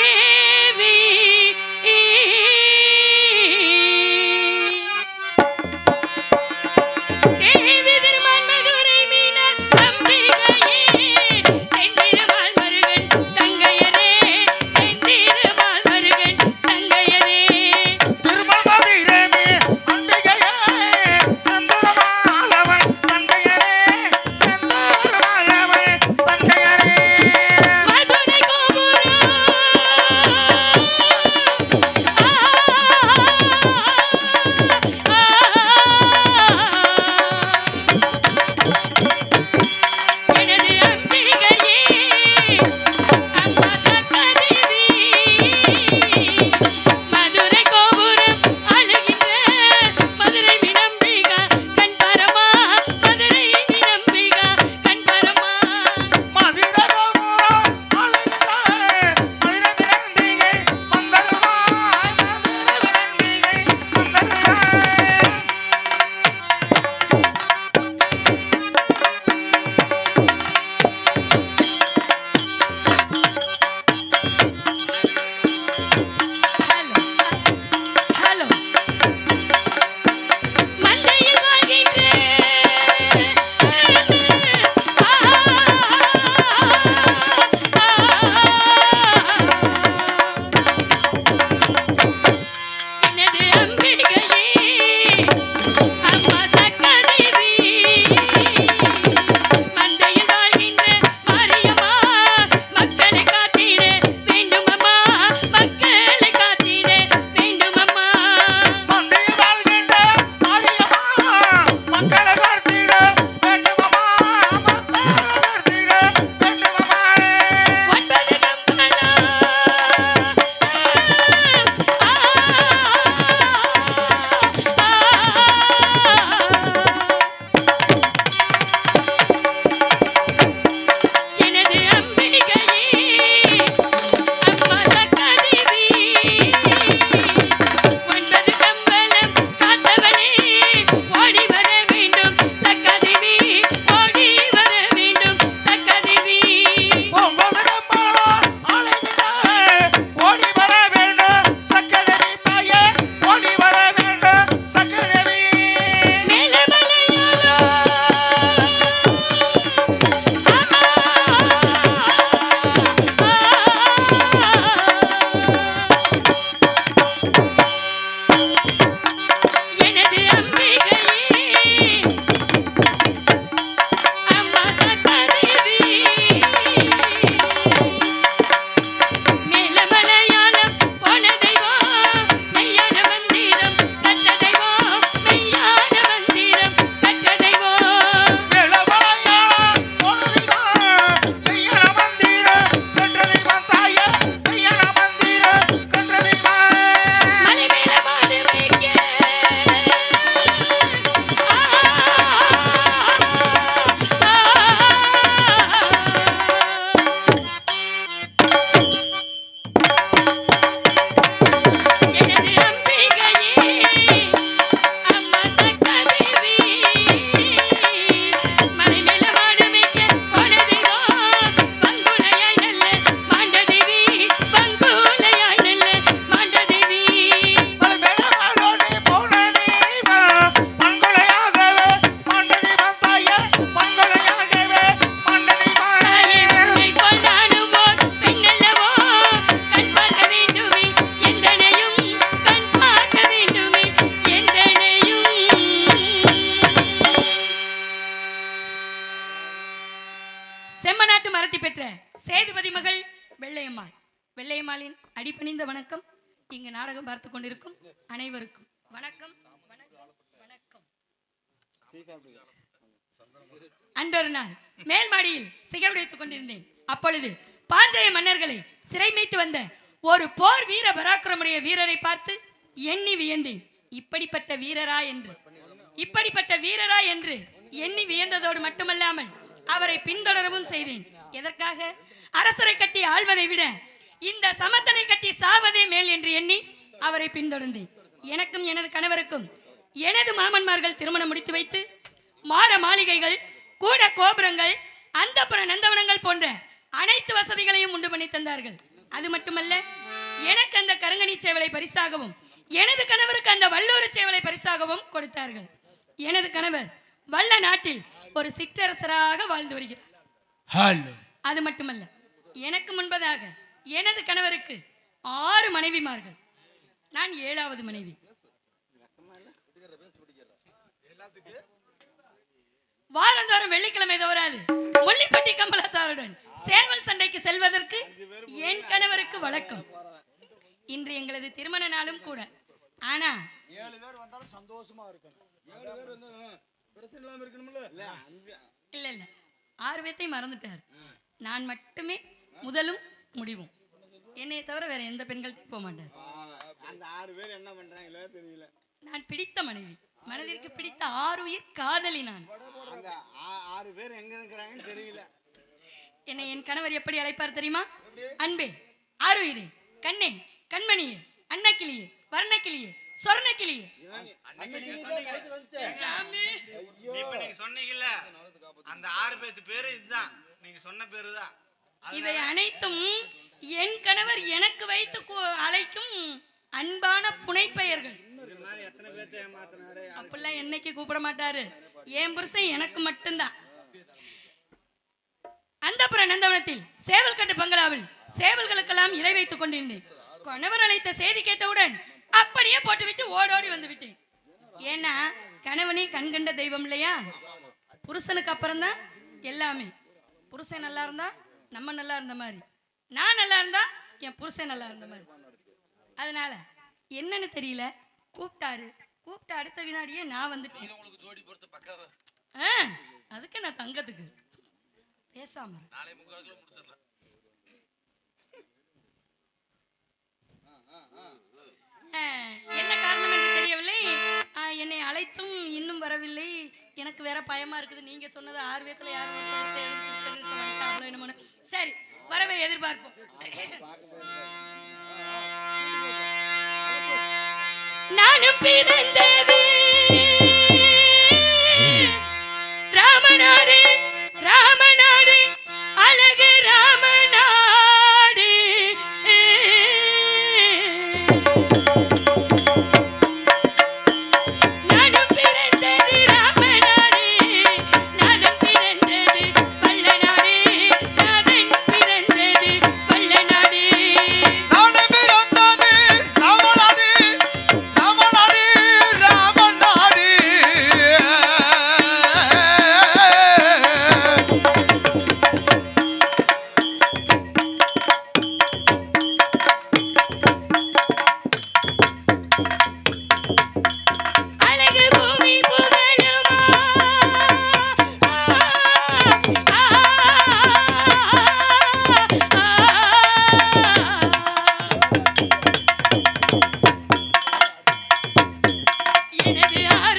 Yeah. எனது சேதுபதி மகள் வெள்ளையம்மாள். வெள்ளையம்மாளின் அடிபணிந்த வணக்கம். இங்கு நாடகம் பார்த்து கொண்டிருக்கும் அனைவருக்கும் வணக்கம். வணக்கம் அன்றொரு நாள். மேல் மாடியில் சிகரெடுத்துக் கொண்டிருந்தேன். அப்பொழுது பாஞ்சய மன்னர்களை சிறை மீட்டு வந்த ஒரு போர் வீர பராக்கிரமுடைய வீரரை பார்த்து எண்ணி வியந்தேன். இப்படிப்பட்ட வீரரா என்று. இப்படிப்பட்ட வீரரா என்று எண்ணி வியந்ததோடு மட்டுமல்லாமல் அவரை பின்தொடரவும் செய்தேன். எதற்காக? அரசரை கட்டி ஆள்வதை விட இந்த சமத்தனை கட்டி சாவதே மேல் என்று எண்ணி அவரை பின்தொடர்ந்தேன். எனக்கும் எனது கணவருக்கும் எனது மாமன்மார்கள் திருமணம் முடித்து வைத்து மாட மாளிகைகள் கூட கோபுரங்கள் அந்தப்புற நந்தவனங்கள் போன்ற அனைத்து வசதிகளையும் உண்டு பண்ணி தந்தார்கள். அது மட்டுமல்ல எனக்கு அந்த கருங்கணி சேவலை பரிசாகவும் எனது கணவருக்கு அந்த வல்லூர் சேவலை பரிசாகவும் கொடுத்தார்கள். எனது கணவர் வல்ல நாட்டில் ஒரு சிற்றரசராக வாழ்ந்து வருகிறார். அது மட்டுமல்ல எனக்கு முன்பதாக எனது கணவருக்கு ஆறு மனைவிமார்கள். நான் ஏழாவது மனைவி. வாரந்தோறும் வெள்ளிக்கிழமை தவறாது முள்ளிப்பட்டி கம்பளத்தாருடன் சேவல் சண்டைக்கு செல்வதற்கு என் கணவருக்கு வழக்கம். இன்று எங்களது திருமண நாளும் கூட. ஆனா ஏழு பேர் வந்தாலும் சந்தோஷமா இருக்கணும். ஏழு பேர் வந்தாலும் பிரச்சனை இல்லாம இருக்கணும்ல? இல்ல இல்ல. ஆறு பேர்த்தையும் மறந்துட்டார். நான் மட்டுமே முதலும் முடிவும். என்னைய தவிர வேற எந்த பெண்கள்கிட்ட போக மாட்டார். அந்த ஆறு பேர் என்ன பண்றாங்களோ தெரியல. நான் பிடித்த மனைவி. மனதிற்கு பிடித்த ஆறுயிர் காதலி நான். ஆறு பேர் எங்க இருக்கிறாங்கன்னு தெரியல. என்னை என் கணவர் எப்படி அழைப்பார் தெரியுமா? அன்பே ஆறுயிரே கண்ணே கண்மணியே அன்னக்கிளியே வர்ணக்கிளியே சொர்ணக்கிளியே. சொன்னீங்கல்ல. அந்த ஆறு பேத்து பேரு இதுதான். நீங்க சொன்ன பேரு தான் இவை அனைத்தும் என் கணவர் எனக்கு வைத்து அழைக்கும் அன்பான புனைப்பெயர்கள். அப்படிலாம் என்னைக்கு கூப்பிட மாட்டாரு. என் புருஷன் எனக்கு மட்டும்தான். அந்த நந்தவனத்தில் சேவல் கட்டு பங்களாவில் சேவல்களுக்கெல்லாம் இறை வைத்துக் கொண்டிருந்தேன். கணவர் அழைத்த செய்தி கேட்டவுடன் அப்படியே போட்டுவிட்டு ஓடோடி வந்து விட்டேன் ஏன்னா கணவனே கண்கண்ட தெய்வம் இல்லையா? புருஷனுக்கு அப்புறம் தான் எல்லாமே. புருஷன் நல்லா இருந்தா நம்ம நல்லா இருந்த மாதிரி. நான் நல்லா இருந்தா என் புருஷன் நல்லா இருந்த மாதிரி. அதனால என்னன்னு தெரியல. கூப்பிட்டாரு. கூப்பிட்ட அடுத்த வினாடியே நான் வந்துட்டேன். ஆ, அதுக்கு நான் தங்கத்துக்கு. பேசாம என்ன காரணம் என்று தெரியவில்லை. என்னை அழைத்தும் இன்னும் வரவில்லை. எனக்கு வேற பயமா இருக்குது. நீங்க சொன்னது ஆறு பேத்துல என்னமோன்னு. சரி வரவே எதிர்பார்ப்போம். நானும் பிறந்தது ராமநாடு ராமநாடு அழகு ரா Yeah.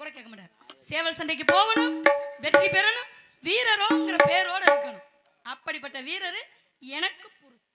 கூட கேட்க மாட்டார். சேவல் சண்டைக்கு போகணும் வெற்றி பெறணும் வீரரோங்கிற பேரோட இருக்கணும். அப்படிப்பட்ட வீரர் எனக்கு புருஷன்.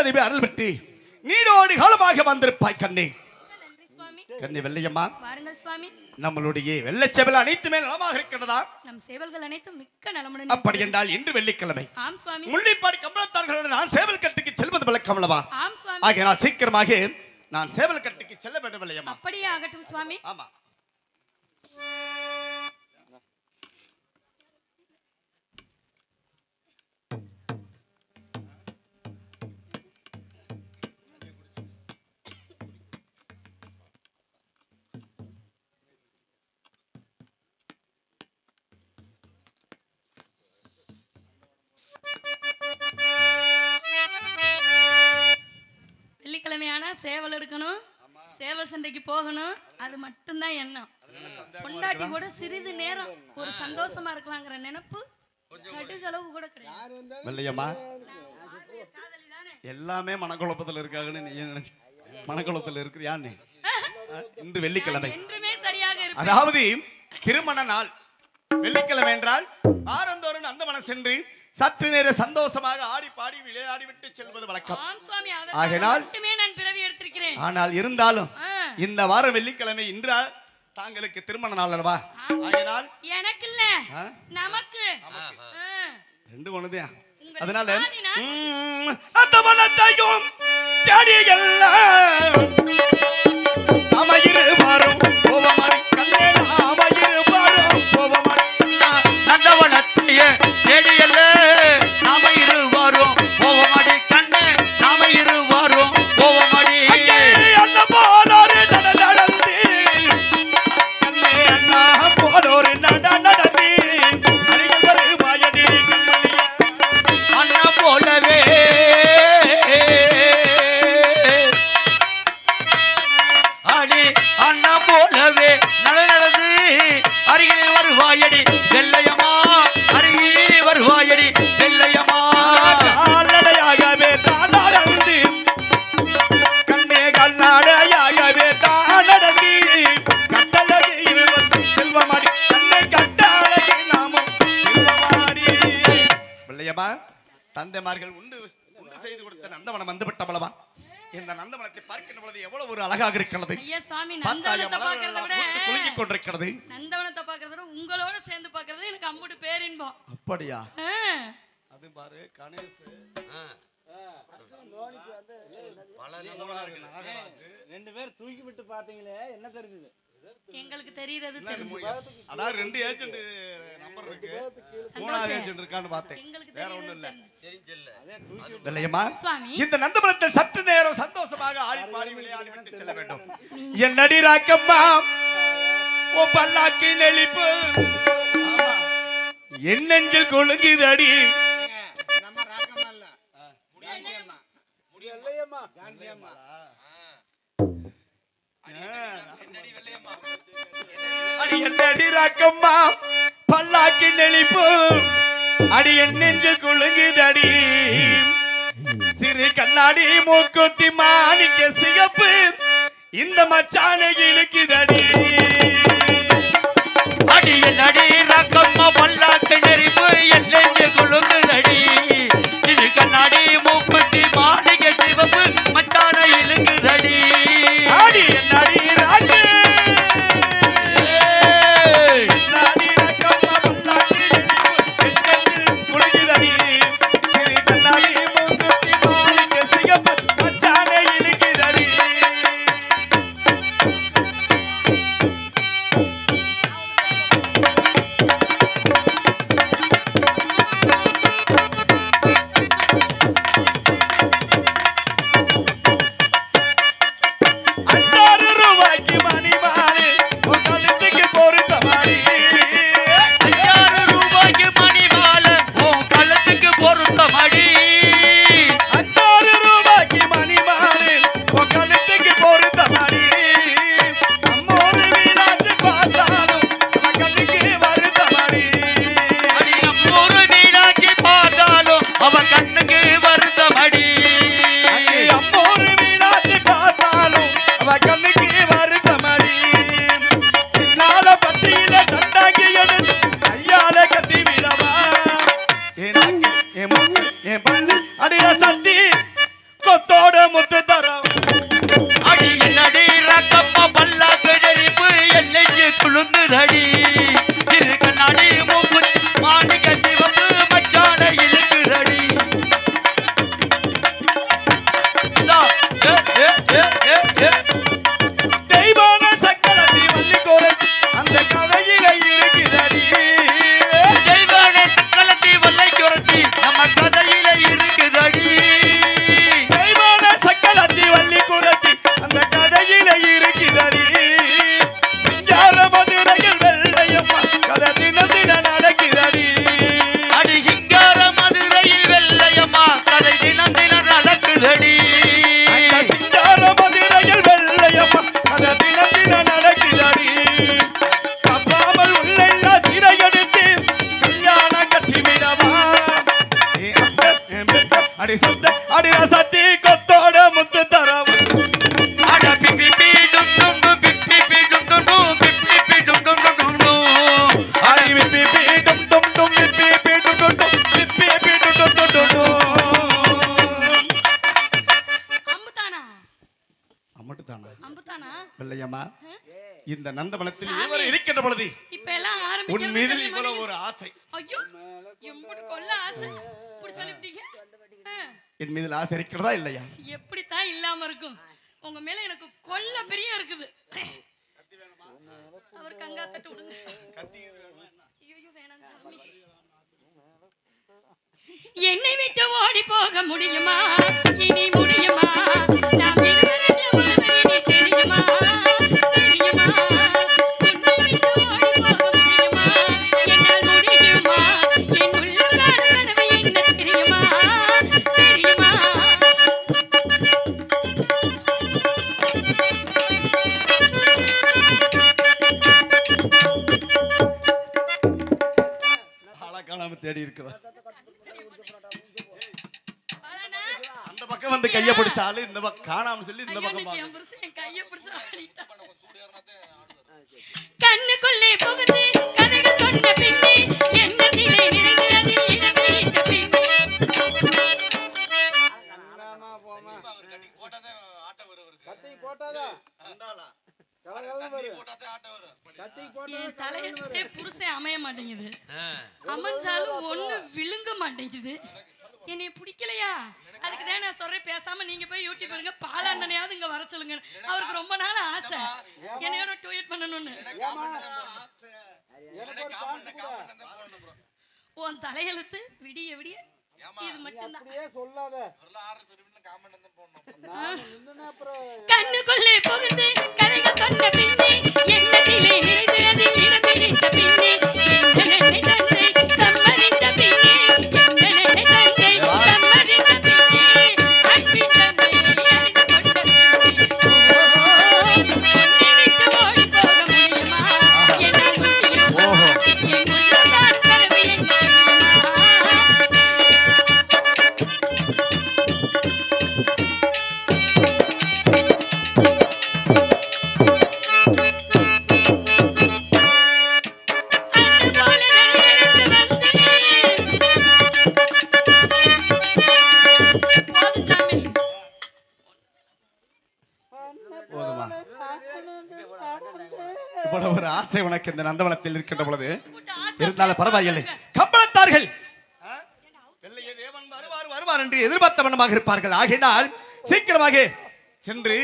அறிவு அருள் பெற்று நீரோடு காலமாக வந்திருப்பாய் கண்ணே. கண்ணே வெள்ளையம்மா நம்மளுடைய வெள்ளைச்செவல் அனைத்துமே நலமாக இருக்கிறதா? நம் சேவல்கள் அனைத்தும் மிக்க நலமுடன் அப்படி. என்றால் இன்று வெள்ளிக்கிழமை. ஆம் சுவாமி முள்ளிப்பாடி கம்பளத்தார்களுடன் நான் சேவல் கட்டுக்கு செல்வது வழக்கம் அல்லவா? ஆம் சுவாமி ஆகையினால் சீக்கிரமாக நான் சேவல் கட்டுக்கு செல்ல வேண்டும் இல்லையம்மா அப்படியே ஆகட்டும் சுவாமி ஆமா. சண்டைக்கு போகணும் அது மட்டும்தான் எண்ணம். பொண்டாட்டி கூட சிறிது நேரம் ஒரு சந்தோஷமா இருக்கலாங்கிற நினைப்பு கடுகளவு கூட கிடையாது. எல்லாமே மனக்குழப்பத்தில் இருக்காங்கன்னு நீ நினைச்சு மனக்குழப்பத்தில் இருக்கிறியான்னு இன்று வெள்ளிக்கிழமை. அதாவது திருமண நாள். வெள்ளிக்கிழமை என்றால் வாரந்தோறும் நந்தவனம் சென்று சற்று நேர சந்தோஷமாக ஆடி பாடி விளையாடி விட்டு செல்வது வழக்கம். நான் பிறவி எடுத்திருக்கிறேன். ஆனால் இருந்தாலும் இந்த வாரம் வெள்ளிக்கிழமை இன்றா தாங்களுக்கு திருமண நாள் அல்லவா? ஆகையினால் எனக்கு இல்ல நமக்கு. ரெண்டு ஒண்ணுதான் அதனால பாதினா? ம், நந்தவனத்தையும் தேடி எல்லாம் கோபமாய் நாம இருவரும் கோபமாய் இந்த நந்தவனத்தை பார்க்கின்ற பொழுது எவ்வளவு ஒரு அழகாக இருக்கிறது. ஐயா சாமி நந்தவனத்தை மலர்கள் விட பூத்து குலுங்கிக் கொண்டிருக்கிறது நந்தவனத்தை பாக்குறத விட உங்களோட சேர்ந்து பாக்குறது எனக்கு அம்புட்டு பேரின்பம் அப்படியா? அது பாரு கணேஷ். ரெண்டு பேர் தூக்கி விட்டு பாத்தீங்களே என்ன தெரிஞ்சது? எங்களுக்கு தெரியறது அதாவது ரெண்டு ஏஜென்ட் நம்பர் இருக்கு. மூணாவது ஏஜென்ட் இருக்கான்னு பார்த்தேன். வேற ஒண்ணும் இல்ல. சுவாமி. இந்த நந்தபுரத்தில் சற்று நேரம் சந்தோஷமாக ஆடி பாடி விளையாடி விட்டு செல்ல வேண்டும். என்னடி ராக்கம்மா உன் பல்லாக்கி நெளிப்பு. என் நெஞ்சில் கொழுங்குதடி நம்ம ராக்கம்மா இல்ல. ஜான்சி அம்மா அடி ராக்கம்மா பல்லாக்கி நெளிப்பு அடி என் நெஞ்சில் சிறு கண்ணாடி மூக்குத்தி மாணிக்க சிகப்பு இந்த மச்சானை இழுக்குதடி அடியில் அடி ரக்கம்மா பல்லாக்கு நெறிப்பு என் நெஞ்சு குலுங்குதடி என் மீது ஆசை இருக்கிறதா இல்லையா? எப்படித்தான் இல்லாம இருக்கும். உங்க மேல எனக்கு கொல்ல பெரிய இருக்குது. அவர் கங்கா தட்டு விடுங்க. ஐயோ வேணாம் சாமி. என்னை விட்டு ஓடி போக முடியுமா? இனி முடியுமா? கைய பிடிச்சாலு இந்த பக்கம் காணாம சொல்லி இந்த பக்கம் கையை பிடிச்சு. கண்ணுக்குள்ளே புகுந்து கதைகள் சொன்ன பின்னே எண்ணத்திலே இடம் பின்னே தலையெழுத்தே புருஷன் அமைய மாட்டேங்குது. அமைஞ்சாலும் ஒண்ணு விழுங்க மாட்டேங்குது. என்னை பிடிக்கலையா? அதுக்கு தான் நான் சொல்றேன் பேசாம நீங்க போய் யூடியூப் பாருங்க. பாலாண்டனையாவது இங்க வர சொல்லுங்க. அவருக்கு ரொம்ப நாள் ஆசை. என்னையோட டூயட் பண்ணணும்னு. உன் தலையெழுத்து விடிய விடிய இது மட்டும்தான். கண்ணுக்குள்ளே புகுந்து கதைகள் சொன்ன பின்னே பிடித்த பின்னே ஆசை உனக்கு இந்த நந்தவனத்தில் இருக்கின்ற பொழுது இருந்தாலும் பரவாயில்லை. கம்பளத்தார்கள். வெள்ளைய தேவன் வருவார் வருவார் என்று எதிர்பார்த்த வண்ணமாக இருப்பார்கள். ஆகினால் சீக்கிரமாக சென்று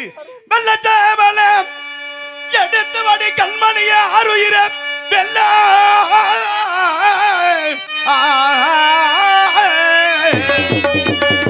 வெள்ளச்சேவல எடுத்து வடி கல்மணிய அருயிர வெள்ள. வெள்ளச்சேவல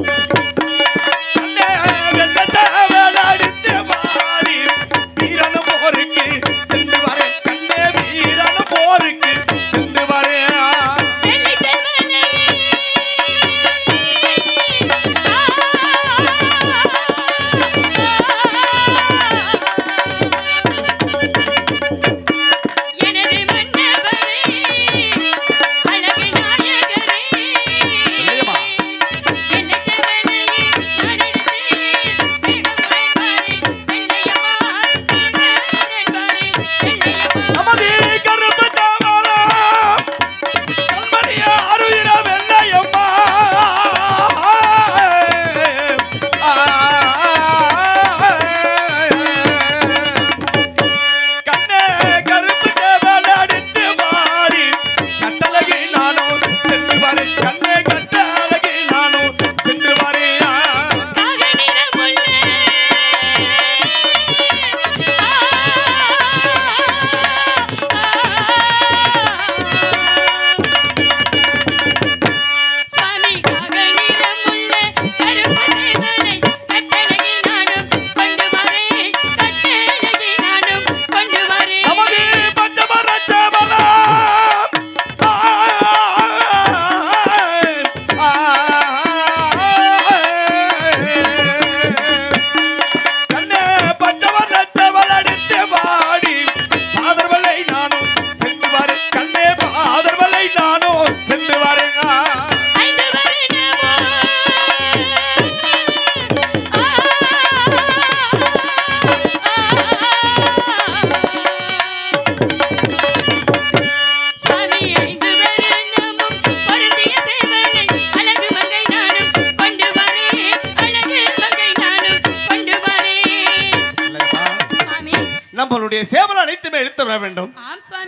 வேண்டும்.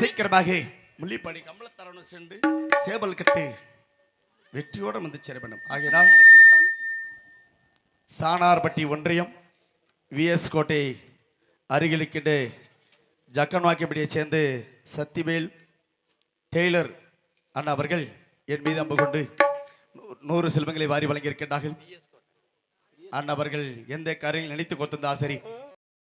சீக்கிரமாக முள்ளிப்படி கம்பளத்தரணும் சென்று சேவல் கட்டு வெற்றியோடு வந்து சேர வேண்டும். ஆகையினால் சாணார்பட்டி ஒன்றியம் விஎஸ் கோட்டை அருகிலுக்கிட்ட ஜக்கன்வாக்கியப்படியைச் சேர்ந்து சத்திவேல் டெய்லர் அண்ணா அவர்கள் என் மீது அம்பு கொண்டு நூறு செல்வங்களை வாரி வழங்கியிருக்கின்றார்கள். அண்ணா அவர்கள் எந்த காரியம் நினைத்து கொடுத்திருந்தால் சரி